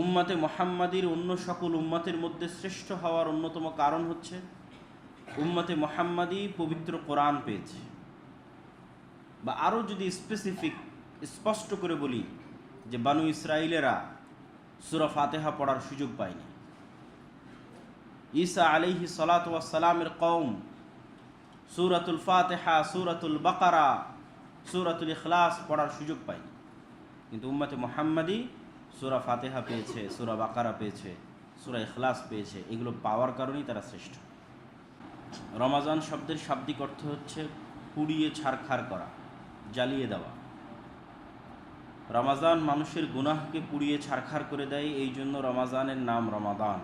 উম্মাতে মোহাম্মাদির অন্য সকল উম্মাতের মধ্যে শ্রেষ্ঠ হওয়ার অন্যতম কারণ হচ্ছে উম্মাতে মোহাম্মাদি পবিত্র কোরআন পেয়েছে। বা আরও যদি স্পেসিফিক স্পষ্ট করে বলি যে বানু ইসরায়েলেরা সুরা ফাতেহা পড়ার সুযোগ পায়নি। ঈসা আলিহি সালাতামের কৌম সুরাতুল ফাতেহা, সুরাতুল বাকারা, সুরাতুল ইখলাস পড়ার সুযোগ পায়নি। কিন্তু উম্মাতে মোহাম্মদী সুরা ফাতেহা পেয়েছে, সুরা বাকারা পেয়েছে, সুরা ইখলাস পেয়েছে, এগুলো পাওয়ার কারণেই তারা শ্রেষ্ঠ। রমাজান শব্দের শাব্দিক অর্থ হচ্ছে পুড়িয়ে ছারখার করা, জ্বালিয়ে দেওয়া। রমাজান মানুষের গুনাহকে পুড়িয়ে ছারখার করে দেয়, এই জন্য রমাজানের নাম রমাদান।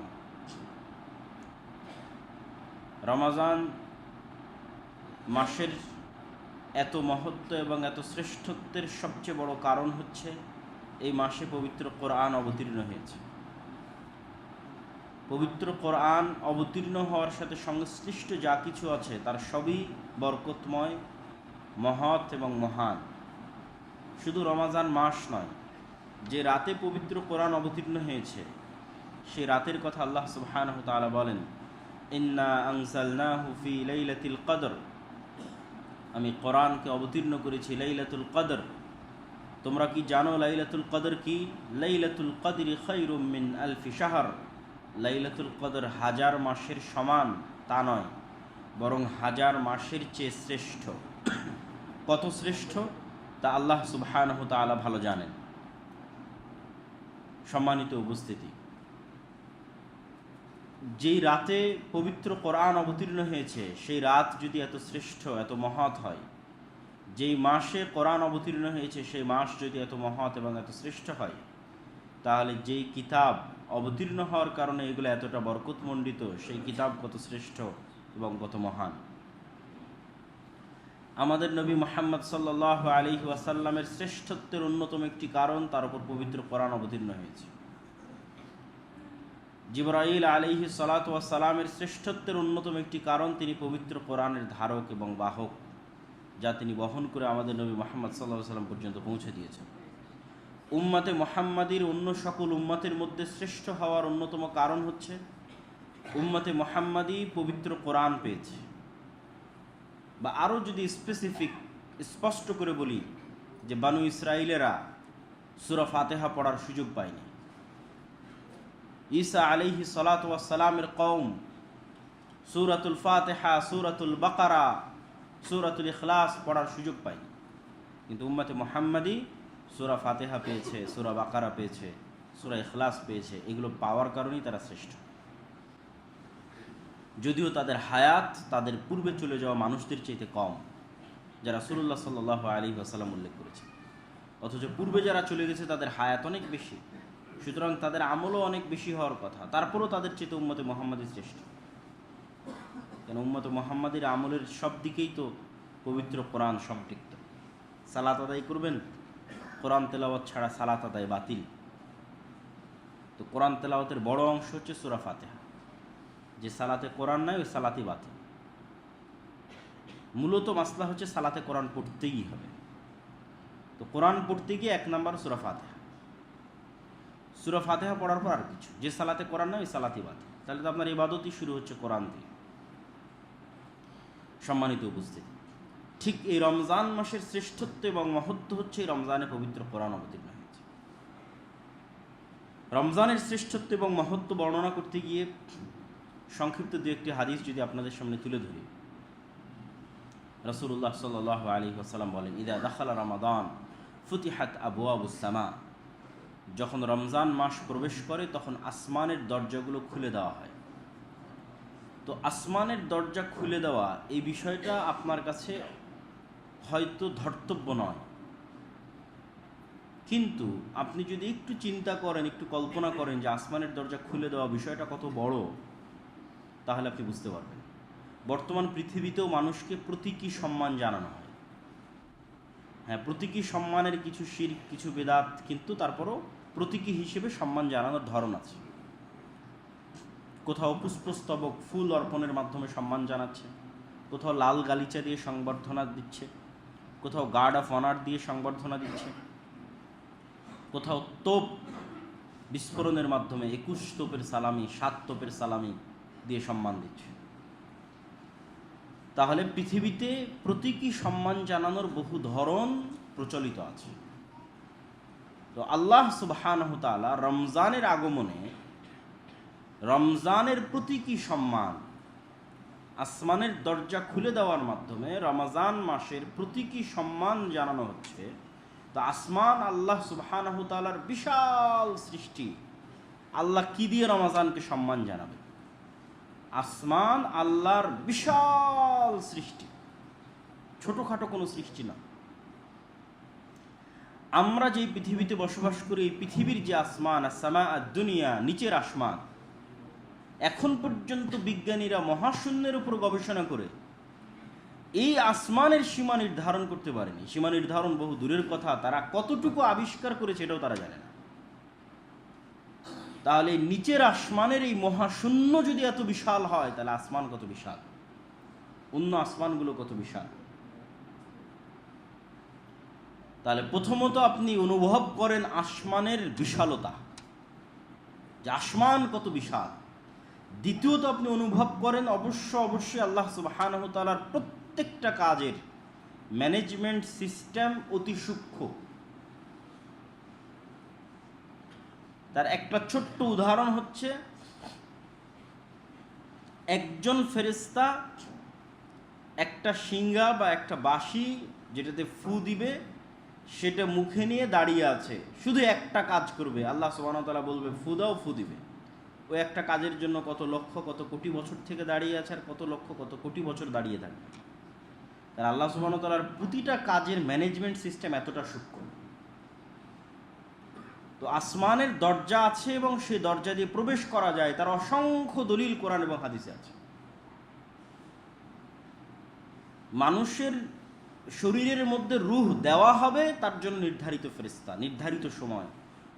রমাজান মাসের এত মহত্ব এবং এত শ্রেষ্ঠত্বের সবচেয়ে বড় কারণ হচ্ছে এই মাসে পবিত্র কোরআন অবতীর্ণ হয়েছে। পবিত্র কোরআন অবতীর্ণ হওয়ার সাথে সংশ্লিষ্ট যা কিছু আছে, তার সবই বরকতময়, মহৎ এবং মহান। শুধু রমাজান মাস নয়, যে রাতে পবিত্র কোরআন অবতীর্ণ হয়েছে সেই রাতের কথা আল্লাহ সুবহানাহু বলেন, ইন্না আনসালনাহু কদর। আমি কোরআনকে অবতীর্ণ করেছি লাইলাতুল কদর। তোমরা কি জানো লাইলাতুল কদর কি? লাইলাতুল কদরি খৈরুম মিন আলফি শাহর। লাইলাতুল কদর হাজার মাসের সমান, তা নয়, বরং হাজার মাসের চেয়ে শ্রেষ্ঠ। কত শ্রেষ্ঠ? তা আল্লাহ সুবহানাহ তাআলা ভালো জানেন। সম্মানিত উপস্থিতি। যেই রাতে পবিত্র কোরআন অবতীর্ণ হয়েছে, সেই রাত যদি এত শ্রেষ্ঠ, এত মহৎ হয় যেই মাসে কোরআন অবতীর্ণ হয়েছে, সেই মাস যদি এত মহৎ এবং এত শ্রেষ্ঠ হয়, তাহলে যেই কিতাব অবতীর্ণ হওয়ার কারণে এগুলো এতটা বরকতমণ্ডিত, সেই কিতাব কত শ্রেষ্ঠ এবং কত মহান। আমাদের নবী মোহাম্মদ সাল্লাহ আলী ওয়াসাল্লামের শ্রেষ্ঠত্বের অন্যতম একটি কারণ, তার উপর পবিত্র কোরআন অবতীর্ণ হয়েছে। জিবরাইল আলিহি সালাত সালামের শ্রেষ্ঠত্বের অন্যতম একটি কারণ, তিনি পবিত্র কোরআনের ধারক এবং বাহক। যা তিনি বহন করে আমাদের নবী মোহাম্মদ সাল্লাহ সাল্লাম পর্যন্ত পৌঁছে দিয়েছেন। উম্মাতে মোহাম্মাদির অন্য সকল উম্মাতের মধ্যে শ্রেষ্ঠ হওয়ার অন্যতম কারণ হচ্ছে উম্মাতে মোহাম্মাদি পবিত্র কোরআন পেয়েছে। বা আরও যদি স্পেসিফিক স্পষ্ট করে বলি যে বানু ইসরায়েলেরা সুরা ফাতেহা পড়ার সুযোগ পায়নি। ঈসা আলিহি সালাতামের কৌম সুরাতুল ফাতেহা, সুরাতুল বাকারা সুরাতুল ইখলাস পড়ার সুযোগ পায়নি কিন্তু উম্মাতে মোহাম্মদী সুরা ফাতেহা পেয়েছে, সুরা বাকারা পেয়েছে, সুরা ইখলাস পেয়েছে, এগুলো পাওয়ার কারণেই তারা শ্রেষ্ঠ। যদিও তাদের হায়াত তাদের পূর্বে চলে যাওয়া মানুষদের চাইতে কম যারা সুরুল্লাহ সাল্লাহ আলী আসাল্লাম উল্লেখ করেছে অথচ পূর্বে যারা চলে গেছে তাদের হায়াত অনেক বেশি, সুতরাং তাদের আমলও অনেক বেশি হওয়ার কথা, তারপরেও তাদের চেয়ে উম্মতে মোহাম্মদের শ্রেষ্ঠ। কেন উম্মত মোহাম্মদের আমলের সব দিকেই তো পবিত্র কোরআন সম্পৃক্ত। সালাত আদায় করবেন, কোরআন তেলাওয়াত ছাড়া সালাত আদায় বাতিল। তো কোরআন তেলাওয়াতের বড় অংশ হচ্ছে সুরা ফাতেহা। যে সালাতে কোরআন নাই, ওই সালাতি বাতিল। মূলত মাসলা হচ্ছে সালাতে কোরআন পড়তেই হবে। তো কোরআন পড়তে গিয়ে এক নাম্বার সুরা ফাতেহা। সুরা ফাতেহা পড়ার পর আর কিছু। যে সালাতে কোরআন নাই, ওই সালাতি বাতিল। তাহলে তো আপনার ইবাদতই শুরু হচ্ছে কোরআন দিয়ে। সম্মানিত উপস্থিতি। ঠিক এই রমজান মাসের শ্রেষ্ঠত্ব এবং মহত্ব হচ্ছে এই রমজানে পবিত্র কোরআন অবতীর্ণ হয়েছে। রমজানের শ্রেষ্ঠত্ব এবং মহত্ব বর্ণনা করতে গিয়ে সংক্ষিপ্ত দু একটি হাদিস যদি আপনাদের সামনে তুলে ধরি। রসুল্লাহ সাল আলী আসালাম বলেন, ইদা দাখালা রমাদান, ফুতিহাত আবু আবুসামা যখন রমজান মাস প্রবেশ করে, তখন আসমানের দরজাগুলো খুলে দেওয়া হয়। তো আসমানের দরজা খুলে দেওয়া এই বিষয়টা আপনার কাছে হয়তো ধর্তব্য নয়। কিন্তু আপনি যদি একটু চিন্তা করেন, একটু কল্পনা করেন যে আসমানের দরজা খুলে দেওয়া বিষয়টা কত বড়, তাহলে আপনি বুঝতে পারবেন। বর্তমান পৃথিবীতেও মানুষকে প্রতীকী সম্মান জানানো হয়। হ্যাঁ প্রতীকী সম্মানের কিছু শির, কিছু বেদাত কিন্তু তারপরও প্রতীকী হিসেবে সম্মান জানানোর ধরন আছে। কোথাও পুষ্পস্তবক ফুল অর্পণের মাধ্যমে সম্মান জানাচ্ছে, কোথাও লাল গালিচা দিয়ে সংবর্ধনা দিচ্ছে, কোথাও গার্ড অফ অনার দিয়ে সংবর্ধনা দিচ্ছে, কোথাও তোপ বিস্ফোরণের মাধ্যমে একুশ তোপের সালামি, সাত তোপের সালামি দিয়ে সম্মান দিচ্ছে। তাহলে পৃথিবীতে প্রতীকী সম্মান জানানোর বহু ধরন প্রচলিত আছে। তো আল্লাহ তাআলা রমজানের আগমনে রমজানের প্রতীকী সম্মান? আসমানের দরজা খুলে দেওয়ার মাধ্যমে রমজান মাসের প্রতীকী সম্মান জানানো হচ্ছে? তো আসমান আল্লাহ সুবহানাহু তাআলার বিশাল সৃষ্টি। আল্লাহ কি দিয়ে রমাজানকে সম্মান জানাবে? আসমান আল্লাহর বিশাল সৃষ্টি। ছোটোখাটো কোনো সৃষ্টি না। আমরা যে পৃথিবীতে বসবাস করি, এই পৃথিবীর যে আসমান আসামা দুনিয়া নিচের আসমান এখন পর্যন্ত বিজ্ঞানীরা মহাশূন্যের উপর গবেষণা করে এই আসমানের সীমা নির্ধারণ করতে পারেনি। সীমা নির্ধারণ বহু দূরের কথা, তারা কতটুকু আবিষ্কার করেছে এটাও তারা জানে না। তাহলে নিচের আসমানের এই মহাশূন্য যদি এত বিশাল হয়, তাহলে আসমান কত বিশাল? অন্য আসমানগুলো কত বিশাল? তাহলে প্রথমত আপনি অনুভব করেন আসমানের বিশালতা। যে আসমান কত বিশাল। দ্বিতীয়ত আপনি অনুভব করেন, অবশ্য অবশ্যই আল্লাহ সুবহানাহু তাআলার প্রত্যেকটা কাজের ম্যানেজমেন্ট সিস্টেম অতি সূক্ষ্ম। তার একটা ছোট্ট উদাহরণ হচ্ছে, একজন ফেরেস্তা একটা শিঙ্গা বা একটা বাঁশি যেটাতে ফু দিবে, সেটা মুখে নিয়ে দাঁড়িয়ে আছে, শুধু একটা কাজ করবে। আল্লাহ সুবাহতালা বলবে, ফু দাও, ফু দিবে। ওই একটা কাজের জন্য কত লক্ষ, কত কোটি বছর থেকে দাঁড়িয়ে আছে আর কত লক্ষ, কত কোটি বছর দাঁড়িয়ে থাকবে তার আল্লাহ সুবাহতালার প্রতিটা কাজের ম্যানেজমেন্ট সিস্টেম এতটা সূক্ষ্ম। তো আসমানের দরজা আছে এবং সেই দরজা দিয়ে প্রবেশ করা যায়, তার অসংখ্য দলিল কোরআন এবং হাদিসে আছে। মানুষের শরীরের মধ্যে রুহ দেওয়া হবে, তার জন্য নির্ধারিত ফেরিস্তা নির্ধারিত সময়।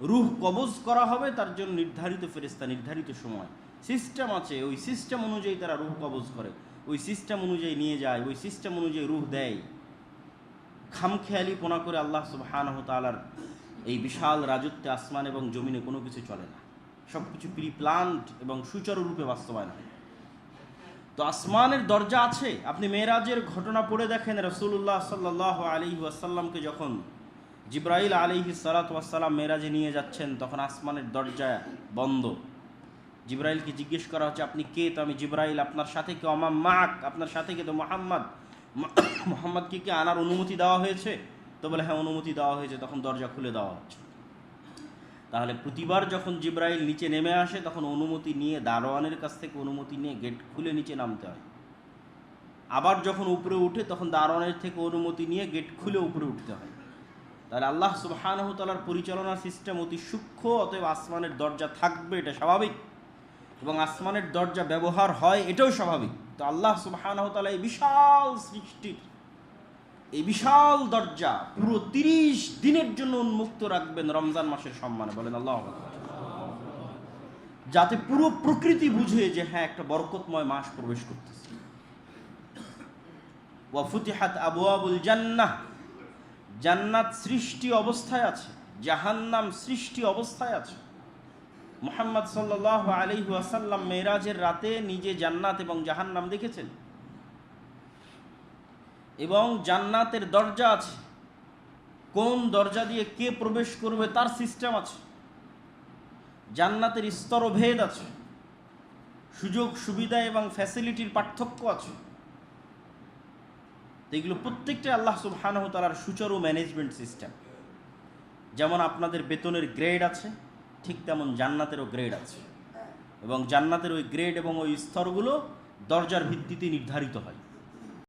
রুহ কবজ করা হবে, তার জন্য নির্ধারিত ফেরিস্তা নির্ধারিত সময়। সিস্টেম আছে, ওই সিস্টেম অনুযায়ী তারা রুহ কবজ করে। ওই সিস্টেম অনুযায়ী নিয়ে যায়, ওই সিস্টেম অনুযায়ী রুহ দেয়। খামখেয়ালি পোনা করে আল্লাহ সুবহানাহু তাআলার এই বিশাল রাজত্বে আসমান এবং জমিনে কোনো কিছু চলে না। সব কিছু প্রি প্লান্ট এবং সুচারুরূপে বাস্তবায়ন হয়। তো আসমানের দরজা আছে। আপনি মেয়েরাজের ঘটনা পড়ে দেখেন রসুল্লাহ সাল্লাহ আলী ওয়াসাল্লামকে যখন জিব্রাইল আলিহি সালাত ওয়াসাল্লাম মেয়েরাজে নিয়ে যাচ্ছেন, তখন আসমানের দরজা বন্ধ। জিব্রাইলকে জিজ্ঞেস করা হচ্ছে, আপনি কে? তো আমি জিব্রাইল, আপনার সাথে কে অমাম মাক আপনার সাথে কে তো মোহাম্মদ? মোহাম্মদকে কি আনার অনুমতি দেওয়া হয়েছে? তো বলে হ্যাঁ অনুমতি দেওয়া হয়েছে, তখন দরজা খুলে দেওয়া হচ্ছে। তাহলে প্রতিবার যখন জিব্রাইল নিচে নেমে আসে, তখন অনুমতি নিয়ে, দারোয়ানের কাছ থেকে অনুমতি নিয়ে গেট খুলে নিচে নামতে হয়। আবার যখন উপরে উঠে, তখন দারোয়ানের থেকে অনুমতি নিয়ে গেট খুলে উপরে উঠতে হয়। তাহলে আল্লাহ সুবাহানহ তালার পরিচালনা সিস্টেম অতি সূক্ষ্ম, অতএব আসমানের দরজা থাকবে, এটা স্বাভাবিক। এবং আসমানের দরজা ব্যবহার হয়, এটাও স্বাভাবিক। তো আল্লাহ সুবাহানহ তালা এই বিশাল সৃষ্টির, এই বিশাল দরজা পুরো তিরিশ দিনের জন্য উন্মুক্ত রাখবেন রমজান মাসের সম্মানে। বলেন আল্লাহ যাতে পুরো প্রকৃতি বুঝে যে হ্যাঁ একটা বরকতময় মাস প্রবেশ করতেছে। ওয়াফুতিহাত আবু আবুল জান্নাহ জান্নাত সৃষ্টি অবস্থায় আছে, জাহান্নাম সৃষ্টি অবস্থায় আছে। মোহাম্মদ সাল্লাহ আলী ওয়াসাল্লাম মেয়েরাজের রাতে নিজে জান্নাত এবং জাহান্নাম দেখেছেন। এবং জান্নাতের দরজা আছে। কোন দরজা দিয়ে কে প্রবেশ করবে তার সিস্টেম আছে। জান্নাতের স্তরভেদ আছে। সুযোগ, সুবিধা এবং ফ্যাসিলিটির পার্থক্য আছে। এগুলো প্রত্যেকটা আল্লাহ সুবহানাহ তালার সুচারু ম্যানেজমেন্ট সিস্টেম। যেমন আপনাদের বেতনের গ্রেড আছে, ঠিক তেমন জান্নাতেরও গ্রেড আছে। এবং জান্নাতের ওই গ্রেড এবং ওই স্তরগুলো দরজার ভিত্তিতে নির্ধারিত হয়।